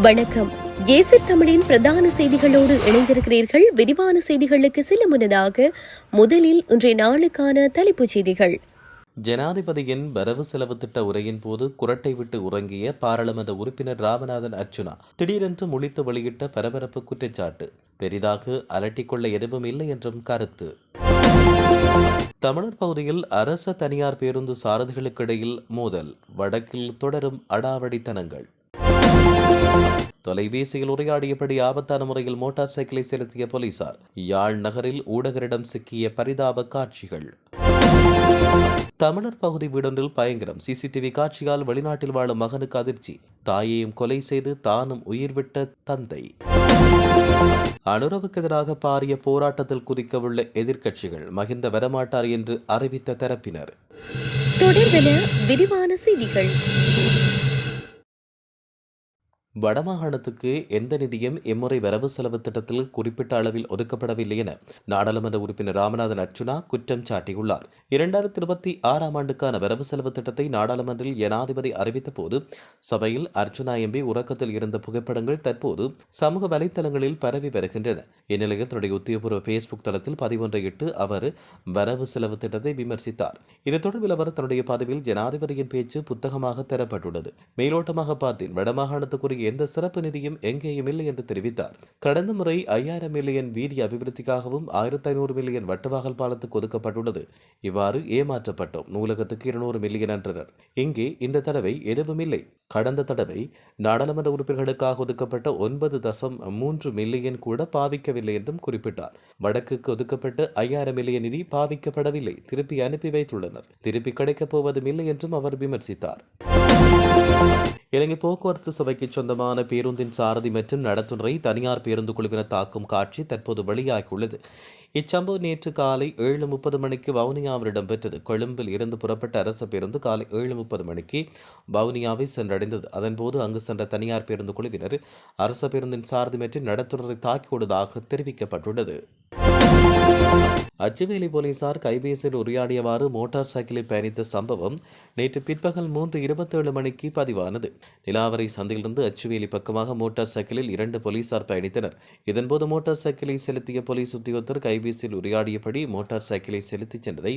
வணக்கம். ஏசி தமிழின் பிரதான செய்திகளோடு இணைந்திருக்கிறீர்கள். விரிவான செய்திகளுக்கு செல்ல முன்னதாக முதலில் இன்றைய நாளுக்கான தலைப்புச் செய்திகள். ஜனாதிபதியின் வரவு செலவு திட்ட உரையின் போது குரட்டை விட்டு உறங்கிய பாராளுமன்ற உறுப்பினர் ராமநாதன் அர்ச்சுனா திடீரென்று முழித்து வெளியிட்ட பரபரப்பு குற்றச்சாட்டு. பெரிதாக அலட்டிக்கொள்ள எதுவும் இல்லை என்றும் கருத்து. தமிழர் பகுதியில் அரச தனியார் பேருந்து சாரதிகளுக்கிடையில் மோதல். வடக்கில் தொடரும் அடாவடித்தனங்கள். தொலைபேசியில் உரையாடியபடி ஆபத்தான முறையில் மோட்டார் சைக்கிளை செலுத்திய போலீசார். யாழ் நகரில் ஊடகரிடம் சிக்கிய பரிதாப காட்சிகள். தமிழர் பகுதி வீடொன்றில் பயங்கரம். சிசிடிவி காட்சியால் வெளிநாட்டில் வாழும் மகனுக்கு அதிர்ச்சி. தாயையும் கொலை செய்து தானும் உயிர் விட்ட தந்தை. அனுரவுக்கு எதிராக பாரிய போராட்டத்தில் குதிக்கவுள்ள எதிர்க்கட்சிகள் மகிந்த வரமாட்டார் என்று அறிவித்த தரப்பினர். விரிவான செய்திகள். வடமாகாணத்துக்கு எந்த நிதியும் இம்முறை வரவு செலவு திட்டத்தில் குறிப்பிட்ட அளவில் ஒதுக்கப்படவில்லை என நாடாளுமன்ற உறுப்பினர் ராமநாதன் அர்ச்சுனா குற்றம் சாட்டியுள்ளார். இரண்டாயிரத்தி இருபத்தி ஆறாம் ஆண்டுக்கான வரவு செலவு திட்டத்தை நாடாளுமன்றில் ஜனாதிபதி அறிவித்த போது சபையில் அர்ச்சுனா எம்பி உறக்கத்தில் இருந்த புகைப்படங்கள் தற்போது சமூக வலைதளங்களில் பரவி வருகின்றன. இந்நிலையில் தன்னுடைய உத்தியோகபூர்வ பேஸ்புக் தளத்தில் பதிவொன்றை இட்டு அவர் வரவு செலவு திட்டத்தை விமர்சித்தார். இது தொடர்பில் அவர் தன்னுடைய பதவியில் ஜனாதிபதியின் பேச்சு புத்தகமாக தரப்பட்டுள்ளது. மேலோட்டமாக பார்த்தேன் வடமாகாணத்துக்குரிய எந்த சிறப்பு நிதியும் எங்கேயும் இல்லை என்று தெரிவித்தார். கடந்த முறை ஐயாயிரம் மில்லியன் வீதி அபிவிருத்திக்காகவும் ஆயிரத்தி ஐநூறு மில்லியன் வட்டவாகல் பாலத்துக்கு ஒதுக்கப்பட்டுள்ளது. இவ்வாறு ஏமாற்றப்பட்டோம். நூலகத்துக்கு இருநூறு மில்லியன் என்றனர். இங்கே இந்த தடவை எதுவும் இல்லை. கடந்த தடவை நாடாளுமன்ற உறுப்பினர்களுக்காக ஒதுக்கப்பட்ட ஒன்பது தசம் மூன்று மில்லியன் கூட பாவிக்கவில்லை என்றும் குறிப்பிட்டார். வடக்குக்கு ஒதுக்கப்பட்ட ஐயாயிரம் மில்லியன் நிதி பாவிக்கப்படவில்லை. திருப்பி அனுப்பி வைத்துள்ளனர். திருப்பி கிடைக்கப் போவதும் இல்லை என்றும் அவர் விமர்சித்தார். இலங்கை போக்குவரத்து சபைக்கு சொந்தமான பேருந்தின் சாரதி மற்றும் நடத்துனரை தனியார் பேருந்து குழுவினர் தாக்கும் காட்சி தற்போது வெளியாகியுள்ளது. இச்சம்பவம் நேற்று காலை ஏழு முப்பது மணிக்கு வவுனியாவில் இடம்பெற்றது கொழும்பில் இருந்து புறப்பட்ட அரசு பேருந்து காலை ஏழு முப்பது மணிக்கு வவுனியாவை சென்றடைந்தது. அதன்போது அங்கு சென்ற தனியார் பேருந்து குழுவினர் அரசு பேருந்தின் சாரதி மற்றும் நடத்துனரை தாக்கியுள்ளதாக தெரிவிக்கப்பட்டுள்ளது. அச்சுவேலி போலீசார் கைபேசியில் உரையாடியவாறு மோட்டார் சைக்கிளில் பயணித்த சம்பவம் நேற்று பிற்பகல் மூன்று இருபத்தேழு மணிக்கு பதிவானது. நிலாவரை சந்தையிலிருந்து அச்சுவேலி பக்கமாக மோட்டார் சைக்கிளில் இரண்டு போலீசார் பயணித்தனர். இதன்போது மோட்டார் சைக்கிளை செலுத்திய போலீஸ் உத்தியோகத்தர் கைபேசியில் உரையாடியபடி மோட்டார் சைக்கிளை செலுத்திச் சென்றதை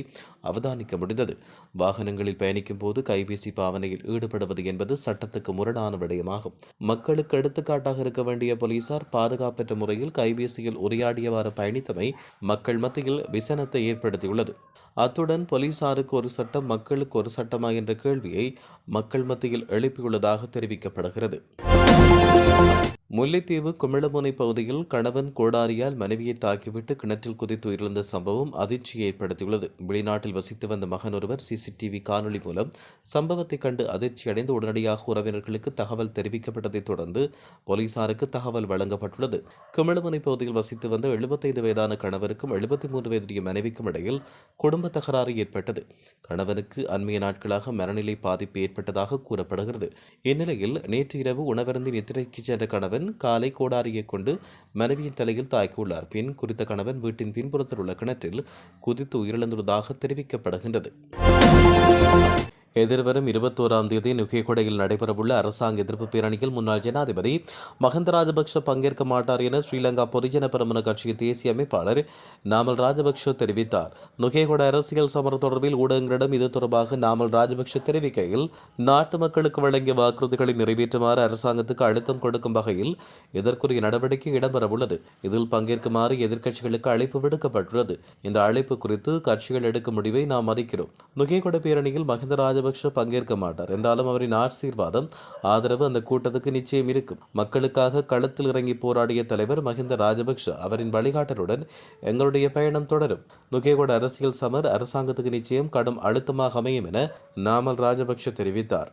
அவதானிக்க முடிந்தது. வாகனங்களில் பயணிக்கும் போது கைபேசி பாவனையில் ஈடுபடுவது என்பது சட்டத்துக்கு முரணான விடயமாகும். மக்களுக்கு எடுத்துக்காட்டாக இருக்க வேண்டிய போலீசார் பாதுகாப்பற்ற முறையில் கைபேசியில் உரையாடியவாறு பயணித்தமை மக்கள் மத்தியில் விசனத்தை ஏற்படுத்தியுள்ளது. அத்துடன் போலீசாருக்கு ஒரு சட்டம் மக்களுக்கு ஒரு சட்டமா என்ற கேள்வியை மக்கள் மத்தியில் எழுப்பியுள்ளதாக தெரிவிக்கப்படுகிறது. முல்லைத்தீவு குமிழமுனை பகுதியில் கணவன் கோடாரியால் மனைவியை தாக்கிவிட்டு கிணற்றில் குதித்து உயிரிழந்த சம்பவம் அதிர்ச்சியை ஏற்படுத்தியுள்ளது. வெளிநாட்டில் வசித்து வந்த மகன் ஒருவர் சிசிடிவி காணொலி மூலம் சம்பவத்தை கண்டு அதிர்ச்சியடைந்து உடனடியாக உறவினர்களுக்கு தகவல் தெரிவிக்கப்பட்டதைத் தொடர்ந்து போலீசாருக்கு தகவல் வழங்கப்பட்டுள்ளது. குமிழமுனை பகுதியில் வசித்து வந்த எழுபத்தைந்து வயதான கணவருக்கும் எழுபத்தி மூன்று வயதுடைய மனைவிக்கும் இடையில் குடும்ப தகராறு ஏற்பட்டது. கணவனுக்கு அண்மைய நாட்களாக மனநிலை பாதிப்பு ஏற்பட்டதாக கூறப்படுகிறது. இந்நிலையில் நேற்று இரவு உணவருந்தி நித்திரைக்கு சென்ற கணவன் காலை கோடாரியை கொண்டு மனைவியின் தலையில் தாக்கியுள்ளார். பின் குறித்த கணவன் வீட்டின் பின்புறத்தில் உள்ள கிணற்றில் குதித்து உயிரிழந்துள்ளதாக தெரிவிக்கப்படுகின்றது. எதிர்வரும் இருபத்தோராம் தேதி நுகேகொடையில் நடைபெறவுள்ள அரசாங்க எதிர்ப்பு பேரணியில் முன்னாள் ஜனாதிபதி மஹந்த ராஜபக்ஷ பங்கேற்க மாட்டார் என ஸ்ரீலங்கா பொதுஜன பெருமன கட்சியின் தேசிய அமைப்பாளர் நாமல் ராஜபக்ஷ தெரிவித்தார். நுகேகொட அரசியல் சமரம் தொடர்பில் ஊடகங்களிடம் இது தொடர்பாக நாமல் ராஜபக்ஷ தெரிவிக்கையில் நாட்டு மக்களுக்கு வழங்கிய வாக்குறுதிகளை நிறைவேற்றுமாறு அரசாங்கத்துக்கு அழுத்தம் கொடுக்கும் வகையில் இதற்குரிய நடவடிக்கை இடம்பெறவுள்ளது. இதில் பங்கேற்குமாறு எதிர்க்கட்சிகளுக்கு அழைப்பு விடுக்கப்பட்டுள்ளது. இந்த அழைப்பு குறித்து கட்சிகள் எடுக்கும் முடிவை நாம் மதிக்கிறோம். நுகேகொட பேரணியில் மஹிந்த ராஜபக்ஷ பங்கேற்க மாட்டார். என்றாலும் அவரின் ஆசீர்வாதம் ஆதரவு அந்த கூட்டத்துக்கு நிச்சயம் இருக்கும். மக்களுக்காக களத்தில் இறங்கி போராடிய தலைவர் மஹிந்த ராஜபக்ஷ அவரின் வழிகாட்டலுடன் எங்களுடைய பயணம் தொடரும். நுகேகோட அரசியல் சமர் அரசாங்கத்துக்கு நிச்சயம் கடும் அழுத்தமாக அமையும் என நாமல் ராஜபக்ஷ தெரிவித்தார்.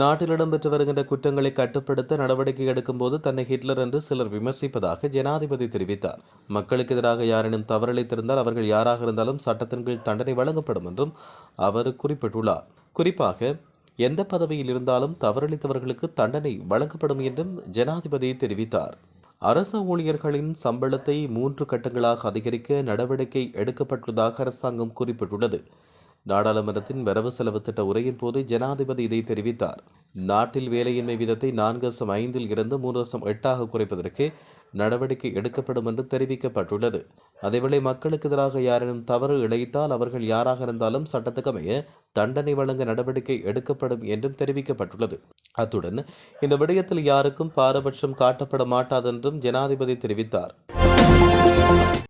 நாட்டில் இடம்பெற்று வருகின்ற குற்றங்களை கட்டுப்படுத்த நடவடிக்கை எடுக்கும்போது தன்னை ஹிட்லர் என்று சிலர் விமர்சிப்பதாக ஜனாதிபதி தெரிவித்தார். மக்களுக்கு எதிராக யாரேனும் தவறளித்திருந்தால் அவர்கள் யாராக இருந்தாலும் சட்டத்தின் கீழ் தண்டனை வழங்கப்படும் என்றும் அவர் குறிப்பிட்டுள்ளார். குறிப்பாக எந்த பதவியில் இருந்தாலும் தவறளித்தவர்களுக்கு தண்டனை வழங்கப்படும் என்றும் ஜனாதிபதி தெரிவித்தார். அரச ஊழியர்களின் சம்பளத்தை மூன்று கட்டங்களாக அதிகரிக்க நடவடிக்கை எடுக்கப்பட்டுள்ளதாக அரசாங்கம் குறிப்பிட்டுள்ளது. நாடாளுமன்றத்தின் வரவு செலவு திட்ட உரையின் போது ஜனாதிபதி இதை தெரிவித்தார். நாட்டில் வேலையின்மை வீதத்தை நான்கு தசம் ஐந்தில் இருந்து மூன்று தசம் எட்டாக குறைப்பதற்கு நடவடிக்கை எடுக்கப்படும் என்று தெரிவிக்கப்பட்டுள்ளது. அதேவேளை மக்களுக்கு எதிராக யாரேனும் தவறு இழைத்தால் அவர்கள் யாராக இருந்தாலும் சட்டத்துக்கமைய தண்டனை வழங்க நடவடிக்கை எடுக்கப்படும் என்றும் தெரிவிக்கப்பட்டுள்ளது. அத்துடன் இந்த விடயத்தில் யாருக்கும் பாரபட்சம் காட்டப்பட மாட்டாதென்றும் ஜனாதிபதி தெரிவித்தார்.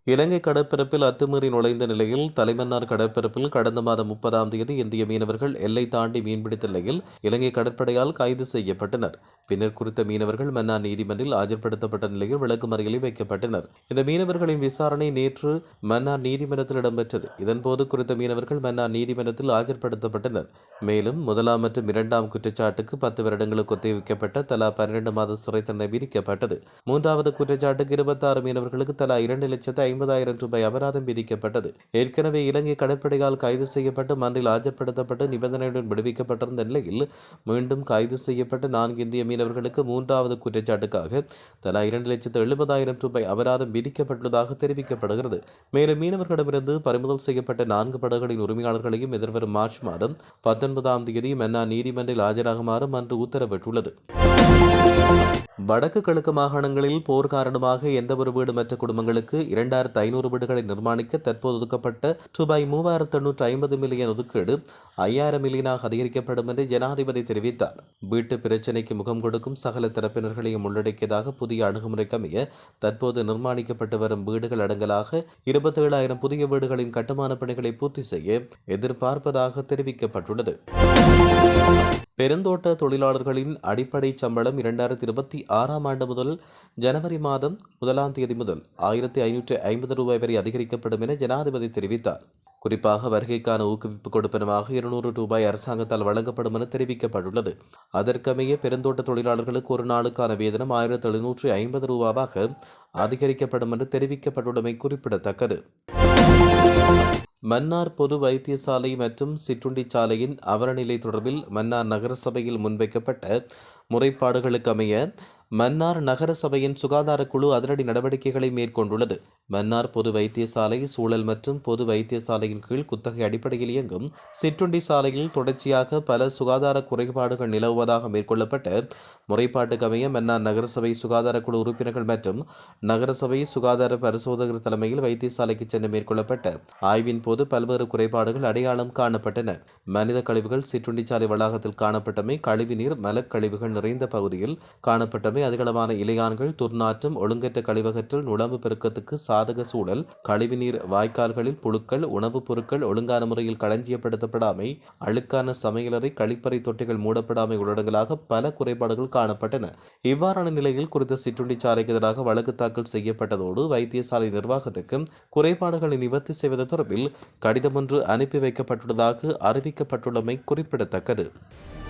இலங்கை கடற்பரப்பில் அத்துமீறி நுழைந்த நிலையில் தலைமன்னார் கடற்பரப்பில் கடந்த மாதம் முப்பதாம் தேதி இந்திய மீனவர்கள் எல்லை தாண்டி மீன்பிடித்த நிலையில் இலங்கை கடற்படையால் கைது செய்யப்பட்டனர். பின்னர் குறித்த மீனவர்கள் மன்னார் நீதிமன்றில் ஆஜர்படுத்தப்பட்ட நிலையில் விளக்குமறியலில் வைக்கப்பட்டனர். இந்த மீனவர்களின் விசாரணை நேற்று மன்னார் நீதிமன்றத்தில் இடம்பெற்றது. இதன்போது குறித்த மீனவர்கள் மன்னார் நீதிமன்றத்தில் ஆஜர்படுத்தப்பட்டனர். மேலும் முதலாம் மற்றும் இரண்டாம் குற்றச்சாட்டுக்கு பத்து வருடங்களுக்கு ஒத்திவைக்கப்பட்ட தலா பன்னிரண்டு மாத சிறை தண்டனை விதிக்கப்பட்டது. மூன்றாவது குற்றச்சாட்டுக்கு இருபத்தாறு மீனவர்களுக்கு தலா இரண்டு லட்சத்து ஐம்பதாயிரம் ரூபாய் அபராதம் விதிக்கப்பட்டது. ஏற்கனவே இலங்கை கடற்படையால் கைது செய்யப்பட்டு மன்றில் ஆஜர்படுத்தப்பட்டு நிபந்தனையுடன் விடுவிக்கப்பட்டிருந்த நிலையில் மீண்டும் கைது செய்யப்பட்ட நான்கு இந்திய மீனவர்களுக்கு மூன்றாவது குற்றச்சாட்டுக்காக தலா இரண்டு லட்சத்து எழுபதாயிரம் ரூபாய் அபராதம் விதிக்கப்பட்டுள்ளதாக தெரிவிக்கப்படுகிறது. மேலும் மீனவர்களிடமிருந்து பறிமுதல் செய்யப்பட்ட நான்கு படகுகளின் உரிமையாளர்களையும் எதிர்வரும் மார்ச் மாதம் பத்தொன்பதாம் தேதி மன்னா நீதிமன்றில் ஆஜராகுமாறு மன்று உத்தரவிட்டுள்ளது. வடக்கு கிழக்கு மாகாணங்களில் போர் காரணமாக எந்தவொரு வீடுமற்ற குடும்பங்களுக்கு இரண்டாயிரத்து ஐநூறு வீடுகளை நிர்மாணிக்க தற்போது ஒதுக்கப்பட்ட ரூபாய் மூவாயிரத்து எண்ணூற்று ஐம்பது மில்லியன் ஒதுக்கீடு ஐயாயிரம் மில்லியனாக அதிகரிக்கப்படும் என்று ஜனாதிபதி தெரிவித்தார். வீட்டு பிரச்சினைக்கு முகம் கொடுக்கும் சகல தரப்பினர்களையும் உள்ளடக்கியதாக புதிய அணுகுமுறைக்கமைய தற்போது நிர்மாணிக்கப்பட்டு வரும் வீடுகள் அடங்கலாக இருபத்தி ஏழாயிரம் புதிய வீடுகளின் கட்டுமான பணிகளை பூர்த்தி செய்ய எதிர்பார்ப்பதாக தெரிவிக்கப்பட்டுள்ளது. பெருந்தோட்ட தொழிலாளர்களின் அடிப்படை சம்பளம் இரண்டாயிரத்தி இருபத்தி ஆறாம் ஆண்டு முதல் ஜனவரி மாதம் முதலாம் தேதி முதல் ஆயிரத்தி ஐநூற்றி ஐம்பது ரூபாய் வரை அதிகரிக்கப்படும் என ஜனாதிபதி தெரிவித்தார். குறிப்பாக வருகைக்கான ஊக்குவிப்பு கொடுப்பனமாக இருநூறு ரூபாய் அரசாங்கத்தால் வழங்கப்படும் என தெரிவிக்கப்பட்டுள்ளது. அதற்கமைய பெருந்தோட்ட தொழிலாளர்களுக்கு ஒரு நாளுக்கான வேதனம் ஆயிரத்தி எழுநூற்றி ஐம்பது ரூபாவாக அதிகரிக்கப்படும் என்று தெரிவிக்கப்பட்டுள்ளமை குறிப்பிடத்தக்கது. மன்னார் பொது வைத்தியசாலை மற்றும் சிற்றுண்டி சாலையின் அவரநிலை தொடர்பில் மன்னார் நகரசபையில் முன்வைக்கப்பட்ட முறைப்பாடுகளுக்கமைய மன்னார் நகர சபையின் சுகாதார குழு அதிரடி நடவடிக்கைகளை மேற்கொண்டுள்ளது. மன்னார் பொது வைத்தியசாலை சூழல் மற்றும் பொது வைத்தியசாலையின் கீழ் குத்தகை அடிப்படையில் இயங்கும் சிற்றுண்டி சாலையில் தொடர்ச்சியாக பல சுகாதார குறைபாடுகள் நிலவுவதாக மேற்கொள்ளப்பட்ட முறைப்பாட்டுக்கமைய மன்னார் நகரசபை சுகாதார குழு உறுப்பினர்கள் மற்றும் நகரசபை சுகாதார பரிசோதகர் தலைமையில் வைத்தியசாலைக்கு சென்று மேற்கொள்ளப்பட்ட ஆய்வின் போது பல்வேறு குறைபாடுகள் அடையாளம் காணப்பட்டன. மனித கழிவுகள் சிற்றுண்டிச்சாலை வளாகத்தில் காணப்பட்டமை கழிவுநீர் மலக்கழிவுகள் நிறைந்த பகுதியில் காணப்பட்டமை அதிகளவான இலையான்கள் துர்நாற்றம் ஒழுங்கற்ற கழிவகற்றல் நுழம்பு பெருக்கத்துக்கு சாதக சூழல் கழிவுநீர் வாய்க்கால்களில் புழுக்கள் உணவுப் பொருட்கள் ஒழுங்கான முறையில் களஞ்சியப்படுத்தப்படாமை அழுக்கான சமையலறை கழிப்பறை தொட்டிகள் மூடப்படாமை உள்ளடங்களாக பல குறைபாடுகள் காணப்பட்டன. இவ்வாறான நிலையில் குறித்த சிற்றுண்டிச்சாலைக்கு எதிராக வழக்கு தாக்கல் செய்யப்பட்டதோடு வைத்தியசாலை நிர்வாகத்துக்கும் குறைபாடுகளை நிவர்த்தி செய்வது தொடர்பில் கடிதம் ஒன்று அனுப்பி வைக்கப்பட்டுள்ளதாக அறிவிக்கப்பட்டுள்ளமை குறிப்பிடத்தக்கது.